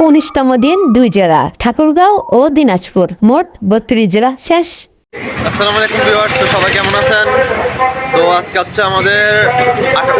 উনিশতম দিন দুই জেলা, ঠাকুরগাঁও ও দিনাজপুর। মোট বত্রিশ জেলা শেষ। আসসালামু আলাইকুম ভিউয়ার্স, তো সবাই কেমন আছেন? তো আজকে হচ্ছে আমাদের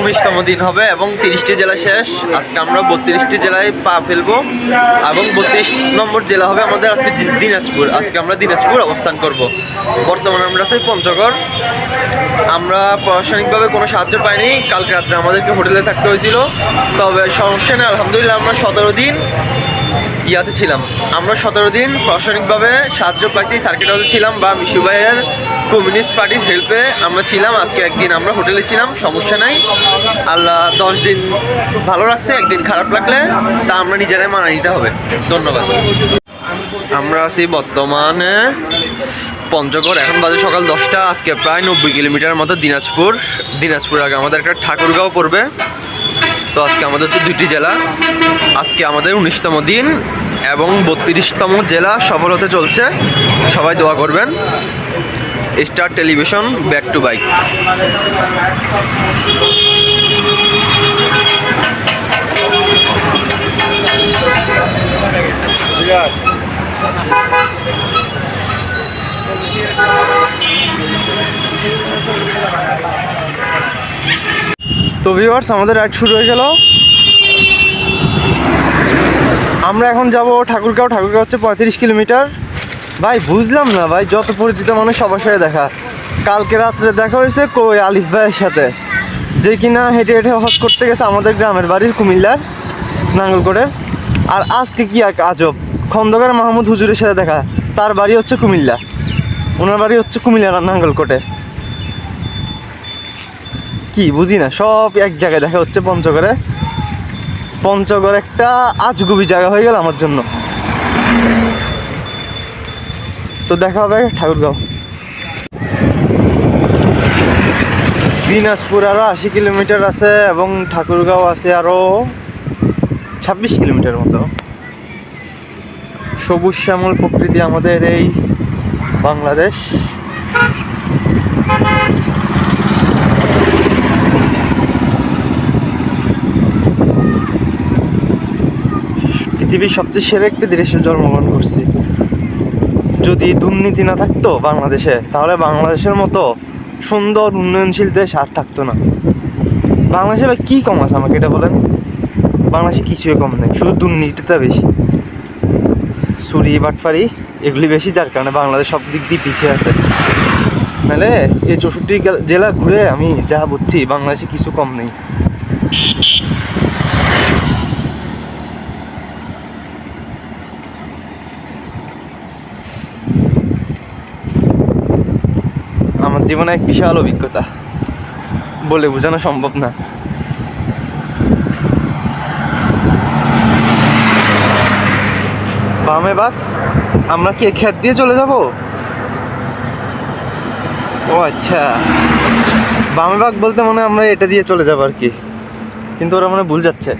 উনিশতম দিন হবে এবং তিরিশটি জেলা শেষ। আজকে আমরা বত্রিশটি জেলায় পা ফেলব এবং বত্রিশ নম্বর জেলা হবে আমাদের আজকে দিনাজপুর। আজকে আমরা দিনাজপুর অবস্থান করব। বর্তমানে আমরা আছি পঞ্চগড়। আমরা প্রশাসনিকভাবে কোনো সাহায্য পাইনি। কালকে রাত্রে আমাদেরকে হোটেলে থাকতে হয়েছিল। তবে সমস্যা নেই, আলহামদুলিল্লাহ, আমরা সতেরো দিন ইয়াতে ছিলাম। আমরা সতেরো দিন প্রশাসনিকভাবে সাহায্য পাইছি সার্কিট হাউসে ছিলাম বা মিশু ভাইয়ের কমিউনিস্ট পার্টির হেল্পে আমরা ছিলাম। আজকে একদিন আমরা হোটেলে ছিলাম, সমস্যা নাই। আল্লাহ দশ দিন ভালো রাখছে, একদিন খারাপ লাগলে তা আমরা নিজেরাই মানা নিতে হবে। ধন্যবাদ। আমরা আছি বর্তমানে পঞ্চগড়। এখন বাজে সকাল দশটা, আজকে প্রায় নব্বই কিলোমিটার মতো দিনাজপুর। দিনাজপুর আগে আমাদের একটা ঠাকুরগাঁও পড়বে। তো আজকে আমাদের হচ্ছে দুইটি জেলা। আজকে আমাদের উনিশতম দিন এবং বত্রিশতম জেলা সফল হতে চলছে। সবাই দোয়া করবেন। Star television, back to bike. তো ভিউয়ার্স আমাদের রাইড শুরু হয়ে গেল। আমরা এখন যাব ঠাকুরগাঁও। ঠাকুরগাঁও হচ্ছে পঁয়ত্রিশ কিলোমিটার। ভাই, বুঝলাম না ভাই, যত পরিচিত মানুষ সবার সাথে দেখা। কালকে রাত্রে দেখা হয়েছে কই আলিফ ভাইয়ের সাথে। যে কিনা হেঁটে হেঁটে হজ করতে গেছে আমাদের গ্রামের বাড়ির কুমিল্লার নাঙ্গলকোটের। আর আজকে কি এক আজব। খন্দকার মাহমুদ হুজুরের সাথে দেখা। তার বাড়ি হচ্ছে কুমিল্লা। ওনার বাড়ি হচ্ছে কুমিল্লা নাঙ্গলকোটে। কি বুঝি না, সব এক জায়গায় দেখা হচ্ছে পঞ্চগড়ে। পঞ্চগড় একটা আজগুবি জায়গা হয়ে গেল আমার জন্য। তো দেখা হবে ঠাকুরগাঁও। দিনাজপুর আরও আশি কিলোমিটার আছে এবং ঠাকুরগাঁও আছে আরও ছাব্বিশ কিলোমিটার মতো। সবুজ শ্যামল প্রকৃতি আমাদের এই বাংলাদেশ। পৃথিবীর সবচেয়ে সেরা একটি দেশে জন্মগ্রহণ করছি। যদি দুর্নীতি না থাকতো বাংলাদেশে, তাহলে বাংলাদেশের মতো সুন্দর, উন্নয়নশীল দেশ আর থাকতো না। বাংলাদেশে ভাই কী কম আছে আমাকে এটা বলেন? বাংলাদেশে কিছুই কম নেই, শুধু দুর্নীতিটা বেশি। চুরি বাটফারি এগুলি বেশি, যার কারণে বাংলাদেশ সব দিক দিয়ে পিছিয়ে আছে। নাহলে এই চৌষট্টি জেলা ঘুরে আমি যা বুঝছি, বাংলাদেশে কিছু কম নেই আমার জীবনে এক বিশাল অভিজ্ঞতা। বলে বোঝানো সম্ভব না। বামে বাঘ, আমরা কি খেত দিয়ে চলে যাব? ও আচ্ছা। বামে বাঘ বলতে মনে হয় আমরা এটা দিয়ে চলে যাব আর কি। কিন্তু ওরা মনে ভুল যাচ্ছে।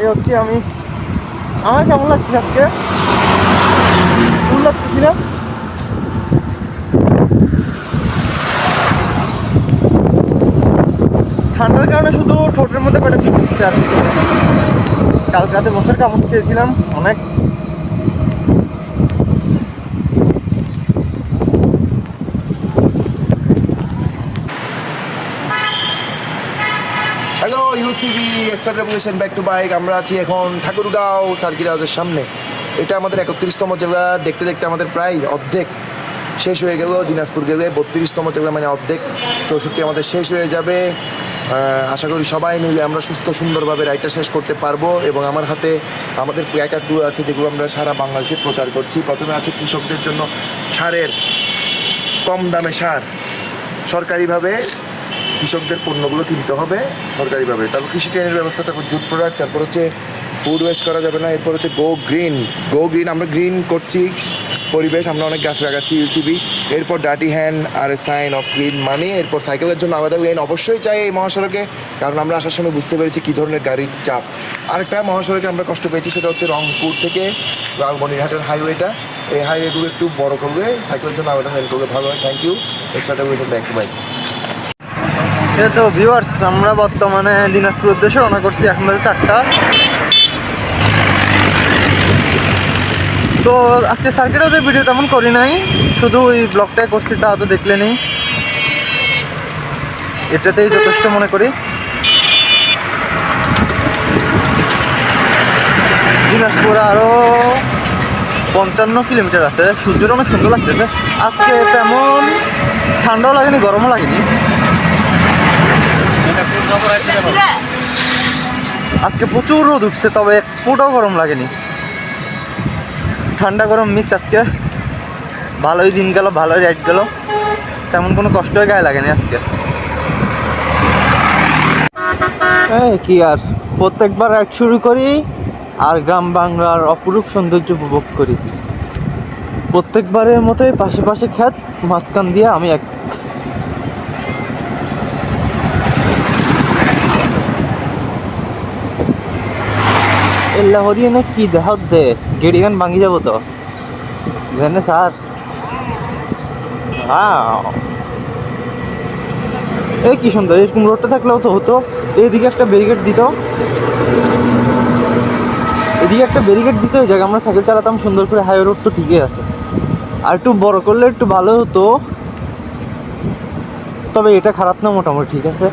এই হচ্ছে আমি। আমার কেমন লাগছে আজকে? ঠান্ডার কারণে শুধু ঠোঁটের মধ্যে কটা পিস হচ্ছে আর কিছু। কালকে রাতে বসার কাপড় খেয়েছিলাম অনেক। Hello UCB star back to bike আমরা আছি এখন ঠাকুরগাঁও সার্কিট হাউসের সামনে। এটা আমাদের একত্রিশতম জেলা, দেখতে দেখতে আমাদের প্রায় অর্ধেক শেষ হয়ে গেল। দিনাজপুর গেলে বত্রিশতম জেলা মানে অর্ধেক। চৌষট্টি আমাদের শেষ হয়ে যাবে। আশা করি সবাই মিলে আমরা সুস্থ, সুন্দরভাবে রাইডটা শেষ করতে পারব এবং আমার হাতে আমাদের প্ল্যাকার্ডগুলো আছে যেগুলো আমরা সারা বাংলাদেশে প্রচার করছি। প্রথমে আছে কৃষকদের জন্য সারের কম দামে সার। সরকারিভাবে কৃষকদের পণ্যগুলো কিনতে হবে সরকারিভাবে। তারপর কৃষি ট্রেনের ব্যবস্থা তারপর জুট প্রোডাক্ট তারপর হচ্ছে ফুড ওয়েস্ট করা যাবে না। এরপর হচ্ছে গো গ্রিন গো গ্রিন আমরা গ্রিন করছি। পরিবেশ, আমরা অনেক গাছ লাগাচ্ছি ইউসিবি এরপর ডাটি হ্যান্ড আর সাইন অফ গ্রিন মানি এরপর সাইকেলের জন্য আলাদা লেন অবশ্যই চাই এই মহাসড়কে, কারণ আমরা আসার সময় বুঝতে পেরেছি কী ধরনের গাড়ির চাপ। আরেকটা মহাসড়কে আমরা কষ্ট পেয়েছি, সেটা হচ্ছে রংপুর থেকে লালমনিরহাটের হাইওয়েটা এই হাইওয়েগুলো একটু বড় করলে সাইকেলের জন্য আলাদা লেন করলে ভালো হয়। Thank you with back bike তো ভিউয়ার্স আমরা বর্তমানে দিনাজপুর উদ্দেশ্যে রওনা করছি এখন বাজে চারটা। তো আজকে সার্কিট হাউসের ভিডিও তেমন করি নাই, শুধু ওই ব্লগটাই করছি তা তো দেখলে নেই। এটাতেই যথেষ্ট মনে করি। দিনাজপুর আরও পঞ্চান্ন কিলোমিটার আছে। সূর্যটা অনেক সুন্দর লাগতেছে। আজকে তেমন ঠান্ডাও লাগেনি, গরমও লাগেনি। আজকে প্রচুর রোদ উঠছে, তবে এক গরম লাগেনি। ঠান্ডা গরম মিক্স আজকে। ভালোই দিন গেল, ভালোই রাইড গেল। তেমন কোনো কষ্টই গায়ে লাগেনি আজকে। এই কি আর, প্রত্যেকবার রাইড শুরু করি আর গ্রাম বাংলার অপরূপ সৌন্দর্য উপভোগ করি। প্রত্যেকবারের মতোই পাশে পাশে খ্যাত মাঝখান দিয়ে আমি এক এল্লা হরিয়ে কি দেহ দে? গেড়ি গান ভাঙি যাব তো। জানে স্যার? এই কি সুন্দর এরকম রোডটা থাকলেও তো হতো। এইদিকে একটা ব্যারিকেড দিত। এদিকে একটা ব্যারিকেড দিত ওই জায়গায় আমরা সাইকেল চালাতাম, সুন্দর করে হাইওয়ে রোড তো ঠিকই আছে। আর একটু বড় করলে একটু ভালো হতো। তবে এটা খারাপ না, মোটামুটি, ঠিক আছে?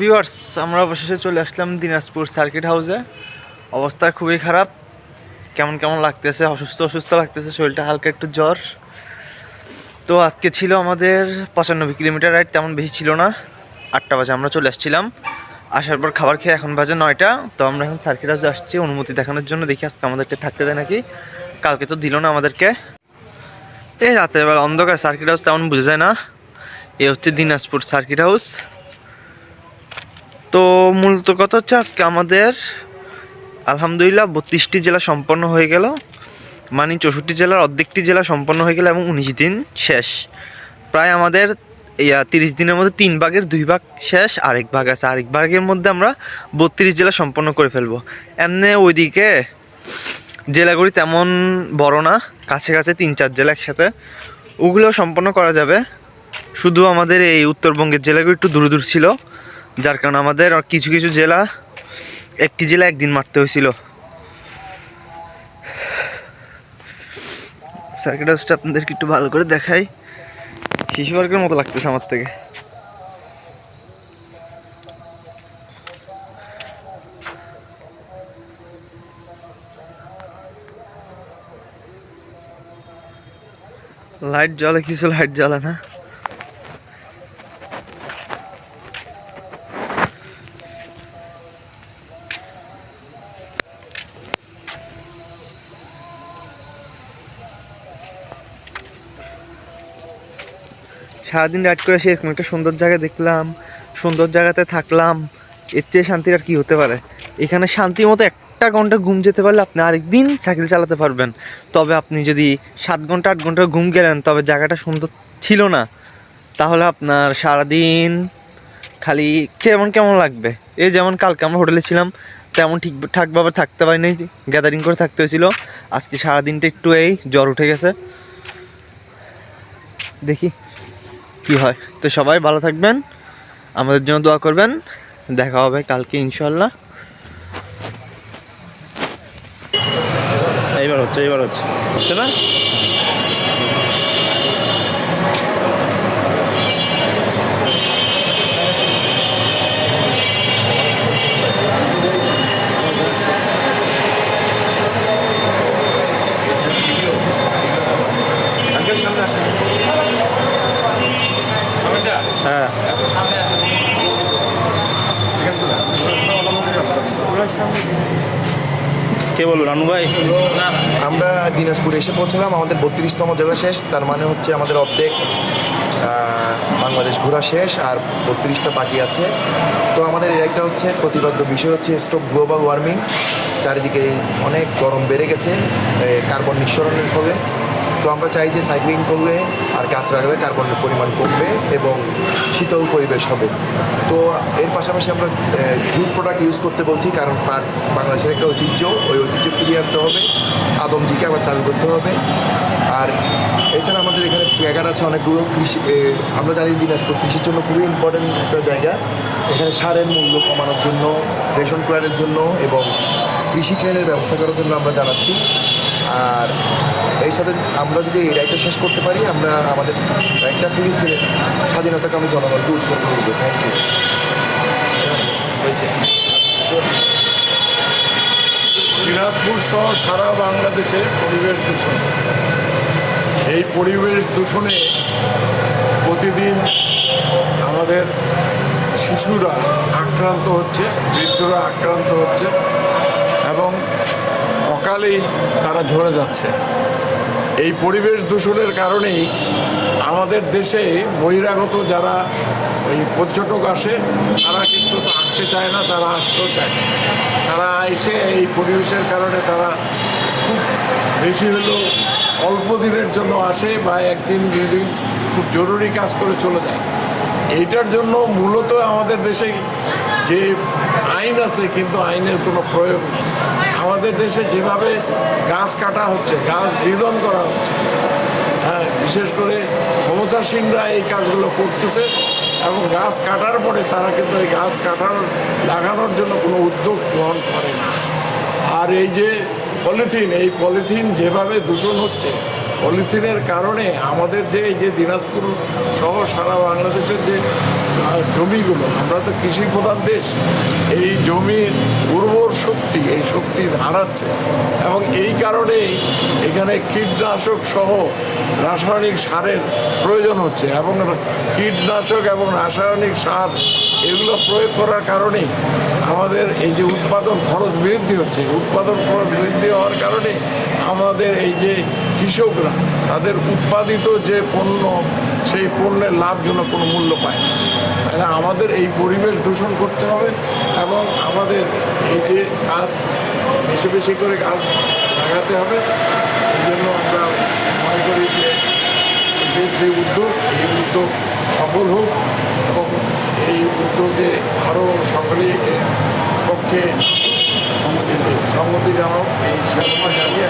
ভিউয়ার্স আমরা অবশেষে চলে আসলাম দিনাজপুর সার্কিট হাউসে অবস্থা খুবই খারাপ। কেমন কেমন লাগতেছে? অসুস্থ অসুস্থ লাগতেছে, শরীরটা হালকা একটু জ্বর। তো আজকে ছিল আমাদের পঁচানব্বই কিলোমিটার রাইড তেমন বেশি ছিল না। আটটা বাজে আমরা চলে আসছিলাম। আসার পর খাবার খেয়ে এখন বাজে নয়টা। তো আমরা এখন সার্কিট হাউসে আসছি, অনুমতি দেখানোর জন্য। দেখি আজকে আমাদেরকে থাকতে দেয় নাকি। কালকে তো দিল না আমাদেরকে। এই রাতের বেলা অন্ধকার সার্কিট হাউস তেমন বোঝা যায় না। এ হচ্ছে দিনাজপুর সার্কিট হাউস তো মূলত কথা হচ্ছে আজকে আমাদের আলহামদুলিল্লাহ বত্রিশটি জেলা সম্পন্ন হয়ে গেল। মানে চৌষট্টি জেলার অর্ধেকটি জেলা সম্পন্ন হয়ে গেল এবং উনিশ দিন শেষ। প্রায় আমাদের ইয়া তিরিশ দিনের মধ্যে তিন ভাগের দুই ভাগ শেষ, আরেক ভাগ আছে। আরেক ভাগের মধ্যে আমরা বত্রিশ জেলা সম্পন্ন করে ফেলব। এমনি ওইদিকে জেলাগুলি তেমন বড় না, কাছে কাছে তিন চার জেলা একসাথে। ওগুলো সম্পন্ন করা যাবে। শুধু আমাদের এই উত্তরবঙ্গের জেলাগুলো একটু দূর দূর ছিল। যার কারণে আমাদের কিছু কিছু জেলা একটি জেলা একদিন মারতে হয়েছিল। সার্কিট হাউসটা আপনাদেরকে একটু ভালো করে দেখাই। শিশু পার্কের মতো লাগতেছে আমার থেকে। লাইট জ্বলে, কিছু লাইট জ্বলে না। সারাদিন রাইড করে এসে এরকম একটা সুন্দর জায়গা দেখলাম, সুন্দর জায়গাতে থাকলাম, এর চেয়ে শান্তির আর কি হতে পারে? এখানে শান্তি মতো একটা ঘণ্টা ঘুম যেতে পারলে আপনি আরেকদিন সাইকেল চালাতে পারবেন। তবে আপনি যদি সাত ঘণ্টা, আট ঘণ্টা ঘুম গেলেন, তবে জায়গাটা সুন্দর ছিল না, তাহলে আপনার সারাদিন খালি কেমন কেমন লাগবে? এই যেমন কালকে আমরা হোটেলে ছিলাম, তেমন ঠিক ঠাকভাবে থাকতে পারিনি গ্যাদারিং করে থাকতে হয়েছিল। আজকে সারাদিনটা একটু এই জ্বর উঠে গেছে। দেখি। কি হয়? তো সবাই ভালো থাকবেন, আমাদের জন্য দোয়া করবেন, দেখা হবে কালকে ইনশাল্লাহ এইবার হচ্ছে এইবার হচ্ছে। বুঝতে না আঙ্কেল সামনে আসেন হ্যাঁ কে বলব রানু ভাই? আমরা দিনাজপুরে এসে পৌঁছলাম আমাদের বত্রিশতম জায়গা শেষ তার মানে হচ্ছে আমাদের অর্ধেক বাংলাদেশ ঘোরা শেষ আর বত্রিশটা বাকি আছে। তো আমাদের এর একটা হচ্ছে প্রতিবাদ্য বিষয় হচ্ছে স্টপ গ্লোবাল ওয়ার্মিং চারিদিকে অনেক গরম বেড়ে গেছে কার্বন নিঃসরণের ফলে। তো আমরা চাই যে সাইক্লিং করলে আর গাছ লাগালে কার্বনের পরিমাণ কমবে এবং শীতল পরিবেশ হবে। তো এর পাশাপাশি আমরা জুট প্রোডাক্ট ইউজ করতে বলছি কারণ পাট বাংলাদেশের একটা ঐতিহ্য। ওই ঐতিহ্য ফিরিয়ে আনতে হবে, আদমজিকে আবার চালু করতে হবে। আর এছাড়া আমাদের এখানে জায়গার আছে অনেকগুলো কৃষি আমরা জানি দিনাজপুর কৃষির জন্য খুবই ইম্পর্টেন্ট একটা জায়গা। এখানে সারের মূল্য কমানোর জন্য, রেশন কার্ডের জন্য এবং কৃষি ট্রেনের ব্যবস্থা করার জন্য আমরা জানাচ্ছি। আর এই সাথে আমরা যদি এই রাইডটা শেষ করতে পারি আমরা আমাদের একটা ফিলিস্তিনের স্বাধীনতাকে আমি জনগণকে উৎসর্গ করব থ্যাংক ইউ দিনাজপুর সহ সারা বাংলাদেশে পরিবেশ দূষণ। এই পরিবেশ দূষণে প্রতিদিন আমাদের শিশুরা আক্রান্ত হচ্ছে বৃদ্ধরা আক্রান্ত হচ্ছে এবং অকালেই তারা ঝরে যাচ্ছে। এই পরিবেশ দূষণের কারণেই আমাদের দেশে বহিরাগত যারা ওই পর্যটক আসে, তারা কিন্তু থাকতে চায় না, তারা আসতেও চায় না। তারা এসে এই পরিবেশের কারণে তারা খুব বেশি হলেও অল্প দিনের জন্য আসে বা একদিন, দুদিন খুব জরুরি কাজ করে চলে যায়। এইটার জন্য মূলত আমাদের দেশে যে আইন আছে, কিন্তু আইনের কোনো প্রয়োগ নেই। আমাদের দেশে যেভাবে গাছ কাটা হচ্ছে, গাছ নিধন করা হচ্ছে হ্যাঁ বিশেষ করে ক্ষমতাসীনরা এই কাজগুলো করতেছে এবং গাছ কাটার পরে তারা কিন্তু এই গাছ কাটার, লাগানোর জন্য কোনো উদ্যোগ গ্রহণ করে না আর এই যে পলিথিন, এই পলিথিন যেভাবে দূষণ হচ্ছে পলিথিনের কারণে আমাদের যে এই যে দিনাজপুর সহ সারা বাংলাদেশের যে জমিগুলো, আমরা তো কৃষি প্রধান দেশ, এই জমির উর্বর শক্তি, এই শক্তি হারাচ্ছে। এবং এই কারণেই এখানে কীটনাশক সহ রাসায়নিক সারের প্রয়োজন হচ্ছে এবং কীটনাশক এবং রাসায়নিক সার এগুলো প্রয়োগ করার কারণে আমাদের এই যে উৎপাদন খরচ বৃদ্ধি হচ্ছে। উৎপাদন খরচ বৃদ্ধি হওয়ার কারণে আমাদের এই যে কৃষকরা, তাদের উৎপাদিত যে পণ্য, সেই পণ্যের লাভ লাভজনক কোনো মূল্য পায় না। তাহলে আমাদের এই পরিবেশ দূষণ করতে হবে এবং আমাদের এই যে গাছ, বেশি বেশি করে গাছ লাগাতে হবে। এই জন্য আমরা মনে করি যে যে উদ্যোগ, এই উদ্যোগ সফল হোক এবং এই উদ্যোগে আরও সকলেই এর পক্ষে সম্মতি জানাও এই শ্যামা জানিয়ে